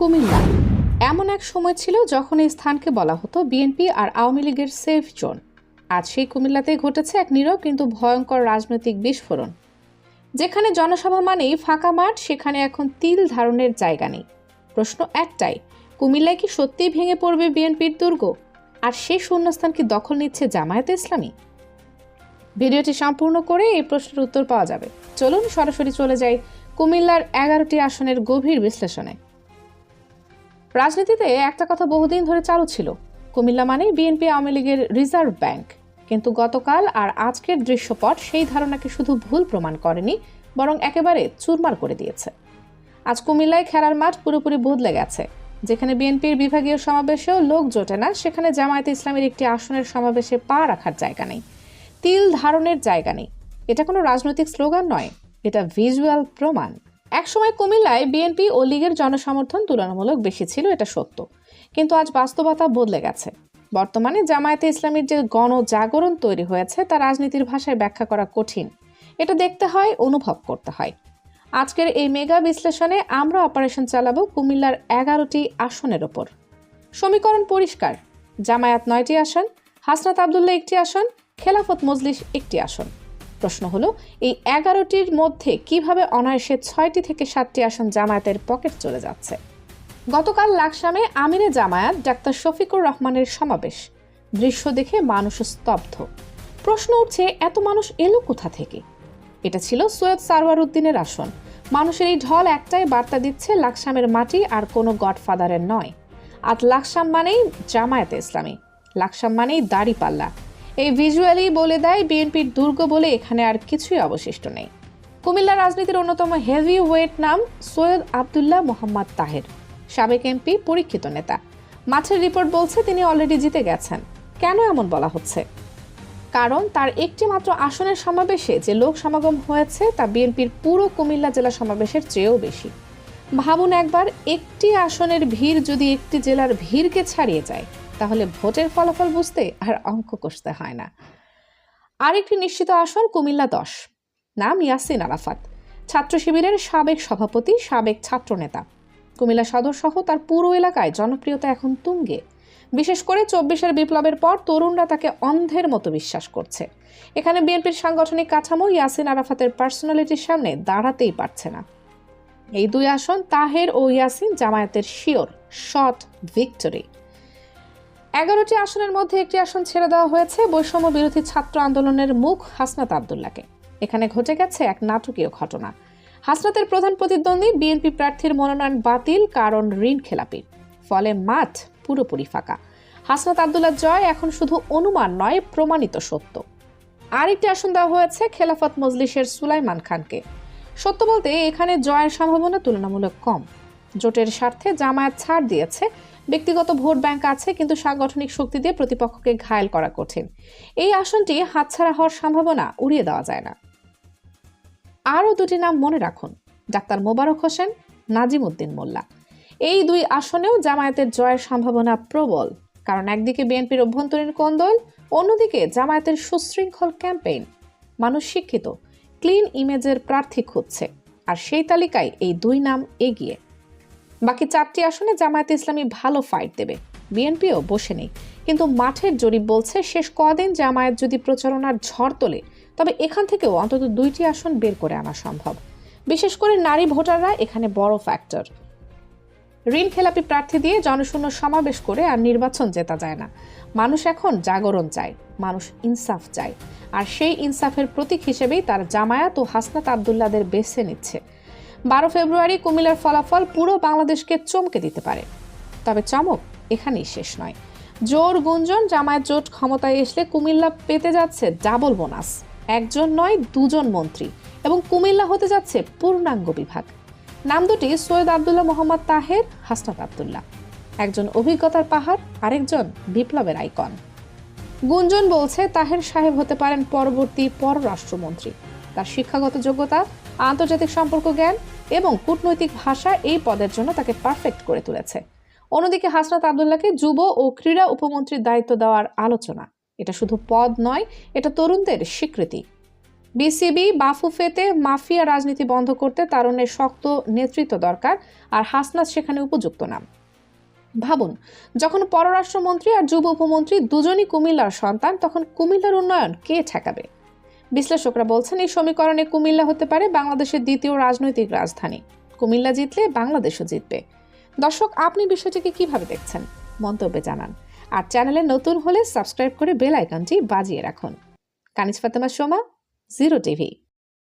কুমিল্লা। এমন এক সময় ছিল যখন এই স্থানকে বলা হতো বিএনপি আর আওয়ামী লীগের সেফ জোন আজ সেই কুমিল্লাতেই ঘটেছে এক নীরব কিন্তু ভয়ঙ্কর রাজনৈতিক বিস্ফোরণ। যেখানে জনসভা মানেই ফাঁকা মাঠ, সেখানে এখন তিল ধারণের জায়গা নেই। প্রশ্ন একটাই, কুমিল্লায় কি সত্যিই ভেঙে পড়বে বিএনপির দুর্গ? আর সেই শূন্যস্থান কি দখল নিচ্ছে জামায়াতে ইসলামী? ভিডিওটি সম্পূর্ণ করে এই প্রশ্নের উত্তর পাওয়া যাবে। চলুন সরাসরি চলে যাই কুমিল্লার এগারোটি আসনের গভীর বিশ্লেষণে। রাজনীতিতে একটা কথা বহুদিন ধরে চালু ছিল। কুমিল্লা মানে বিএনপি আওয়ামী লীগের রিজার্ভ ব্যাংক। কিন্তু গতকাল আর আজকের দৃশ্যপট সেই ধারণাকে শুধু ভুল প্রমাণ করেনি, বরং একেবারে চুরমার করে দিয়েছে। আজ কুমিল্লায় খেলার মাঠ পুরোপুরি বদলে গেছে। যেখানে বিএনপির বিভাগীয় সমাবেশেও লোক জোটে না, সেখানে জামায়াতে ইসলামের একটি আসনের সমাবেশে পা রাখার জায়গা নেই। তিল ধারণের জায়গা নেই। এটা কোনো রাজনৈতিক স্লোগান নয়, এটা ভিজুয়াল প্রমাণ। একসময় কুমিল্লায় বিএনপি ও লীগের জনসমর্থন তুলনামূলক বেশি ছিল, এটা সত্য। কিন্তু আজ বাস্তবতা বদলে গেছে। বর্তমানে জামায়াতে ইসলামীর যে গণজাগরণ তৈরি হয়েছে, তা রাজনীতির ভাষায় ব্যাখ্যা করা কঠিন। এটা দেখতে হয়, অনুভব করতে হয়। আজকের এই মেগা বিশ্লেষণে আমরা অপারেশন চালাবো কুমিল্লার এগারোটি আসনের ওপর। সমীকরণ পরিষ্কার। জামায়াত নয়টি আসন, হাসনাত আবদুল্লাহ একটি আসন, খেলাফত মজলিস একটি আসন। প্রশ্ন হলো, এই এগারোটির মধ্যে কীভাবে অনায়াসে ছয়টি থেকে সাতটি আসন জামায়াতের পকেট চলে যাচ্ছে? গতকাল লাকসামে আমিরে জামায়াত ডাক্তার শফিকুর রহমানের সমাবেশ। দৃশ্য দেখে মানুষ স্তব্ধ। প্রশ্ন উঠছে, এত মানুষ এলো কোথা থেকে? এটা ছিল সৈয়দ সারওয়ার উদ্দিনের আসন। মানুষের এই ঢল একটাই বার্তা দিচ্ছে লাকসামের মাটি আর কোনো গডফাদারের নয়। আর লাকসাম মানেই জামায়াতে ইসলামী। লাকসাম মানেই দাড়িপাল্লা। এই ভিজুয়ালি বলে দেয় বিএনপির দুর্গ বলে এখানে আর কিছুই অবশিষ্ট নেই। কুমিল্লা রাজনীতির অন্যতম হেভি ওয়েট নাম সৈয়দ আবদুল্লাহ মোহাম্মদ তাহের, সাবেক এমপি, পরীক্ষিত নেতা। মাঠের রিপোর্ট বলছে তিনি অলরেডি জিতে গেছেন। কেন এমন বলা হচ্ছে? কারণ তার একটি মাত্র আসনের সমাবেশে যে লোক সমাগম হয়েছে তা বিএনপির পুরো কুমিল্লা জেলা সমাবেশের চেয়েও বেশি। ভাবুন একবার, একটি আসনের ভিড় যদি একটি জেলার ভিড়কে ছাড়িয়ে যায় তাহলে ভোটের ফলাফল বুঝতে আর অঙ্ক কষতে হয় না। আরেকটি নিশ্চিত আসন কুমিল্লা দশ। নাম ইয়াসিন আরাফাত। ছাত্র শিবিরের সাবেক সভাপতি, সাবেক ছাত্রনেতা। কুমিল্লা সদর সহ তার পুরো এলাকায় জনপ্রিয়তা এখন তুঙ্গে। বিশেষ করে চব্বিশের বিপ্লবের পর তরুণরা তাকে অন্ধের মতো বিশ্বাস করছে। এখানে বিএনপির সাংগঠনিক কাঠামো ইয়াসিন আরাফাতের পার্সোনালিটির সামনে দাঁড়াতেই পারছে না। এই দুই আসন তাহের ও ইয়াসিন জামায়াতের শিওর শর্ট ভিক্টরি। এগারোটি আসনের মধ্যে একটি আসন ছেড়ে দেওয়া হয়েছে। বৈষম্য বিরোধী ছাত্র আন্দোলনের মুখ হাসনাত আবদুল্লাকে এখানে ঘটে গেছে এক নাটকীয় ঘটনা। হাসনাতের প্রধান প্রতিদ্বন্দ্বী বিএনপি প্রার্থীর মনোনয়ন বাতিল, কারণ ঋণ খেলাপির ফলে মাঠ পুরোপুরি ফাঁকা। হাসনাত আবদুল্লাহ জয় এখন শুধু অনুমান নয়, প্রমাণিত সত্য। আরেকটি আসন দেওয়া হয়েছে খেলাফত মজলিসের সুলাইমান খানকে। সত্য বলতে এখানে জয়ের সম্ভাবনা তুলনামূলক কম। জোটের স্বার্থে জামায়াত ছাড় দিয়েছে। ব্যক্তিগত ভোট ব্যাংক আছে, কিন্তু সাংগঠনিক শক্তি দিয়ে প্রতিপক্ষকে ঘায়েল করা কঠিন। এই আসনটি হাতছাড়া হওয়ার সম্ভাবনা উড়িয়ে দেওয়া যায় না। আরও দুটি নাম মনে রাখুন। ডাক্তার মোবারক হোসেন নাজিম উদ্দিন মোল্লা। এই দুই আসনেও জামায়াতের জয়ের সম্ভাবনা প্রবল, কারণ একদিকে বিএনপির অভ্যন্তরীণ কোন্দল অন্যদিকে জামায়াতের সুশৃঙ্খল ক্যাম্পেইন। মানুষ শিক্ষিত, ক্লিন ইমেজের প্রার্থী খুঁজছে, আর সেই তালিকায় এই দুই নাম এগিয়ে। বাকি চারটি আসনে জামায়াতে ইসলামী ভালো ফাইট দেবে। বিএনপিও বসে নেই। কিন্তু মাঠের জরিপ বলছে, শেষ কদিন জামায়াত যদি প্রচারণার ঝড় তোলে, তবে এখান থেকেও অন্তত দুইটি আসন বের করে আনা সম্ভব। বিশেষ করে নারী ভোটাররা এখানে বড় ফ্যাক্টর ঋণ খেলাপি প্রার্থী দিয়ে জনশূন্য সমাবেশ করে আর নির্বাচন জেতা যায় না। মানুষ এখন জাগরণ চায়, মানুষ ইনসাফ চায়। আর সেই ইনসাফের প্রতীক হিসেবেই তার জামায়াত ও হাসনাত আবদুল্লাদের বেছে নিচ্ছে। বারো ফেব্রুয়ারি কুমিল্লার ফলাফল পুরো বাংলাদেশকে চমকে দিতে পারে। তবে চমক এখানেই শেষ নয়। জোর গুঞ্জন, জামায়াত জোট ক্ষমতায় এসলে কুমিল্লা পেতে যাচ্ছে ডাবল বোনাস। একজন নয়, দুজন মন্ত্রী। এবং কুমিল্লা হতে যাচ্ছে পূর্ণাঙ্গ বিভাগ। নাম দুটি সৈয়দ আবদুল্লাহ মোহাম্মদ তাহের, হাসনাত আবদুল্লাহ। একজন অভিজ্ঞতার পাহাড়, আরেকজন বিপ্লবের আইকন। গুঞ্জন বলছে, তাহের সাহেব হতে পারেন পরবর্তী পররাষ্ট্রমন্ত্রী। তার শিক্ষাগত যোগ্যতা আন্তর্জাতিক সম্পর্ক জ্ঞান এবং কূটনৈতিক ভাষা এই পদের জন্য তাকে পারফেক্ট করে তুলেছে। অন্যদিকে হাসনাত আবদুল্লাহকে যুব ও ক্রীড়া উপমন্ত্রীর দায়িত্ব দেওয়ার আলোচনা। এটা শুধু পদ নয়, এটা তরুণদের স্বীকৃতি। বিসিবি বাফুফেতে মাফিয়া রাজনীতি বন্ধ করতে তারুণের শক্ত নেতৃত্ব দরকার আর হাসনাত সেখানে উপযুক্ত নাম। ভাবুন, যখন পররাষ্ট্রমন্ত্রী আর যুব উপমন্ত্রী দুজনই কুমিল্লার সন্তান, তখন কুমিল্লার উন্নয়ন কে ঠেকাবে? বিশ্লেষকরা বলছেন, এই সমীকরণে কুমিল্লা হতে পারে বাংলাদেশের দ্বিতীয় রাজনৈতিক রাজধানী। কুমিল্লা জিতলে বাংলাদেশও জিতবে। দর্শক, আপনি বিষয়টিকে কীভাবে দেখছেন? মন্তব্যে জানান। আর চ্যানেলে নতুন হলে সাবস্ক্রাইব করে বেল আইকনটি বাজিয়ে রাখুন। Kaniz Fatema Soma, zero TV.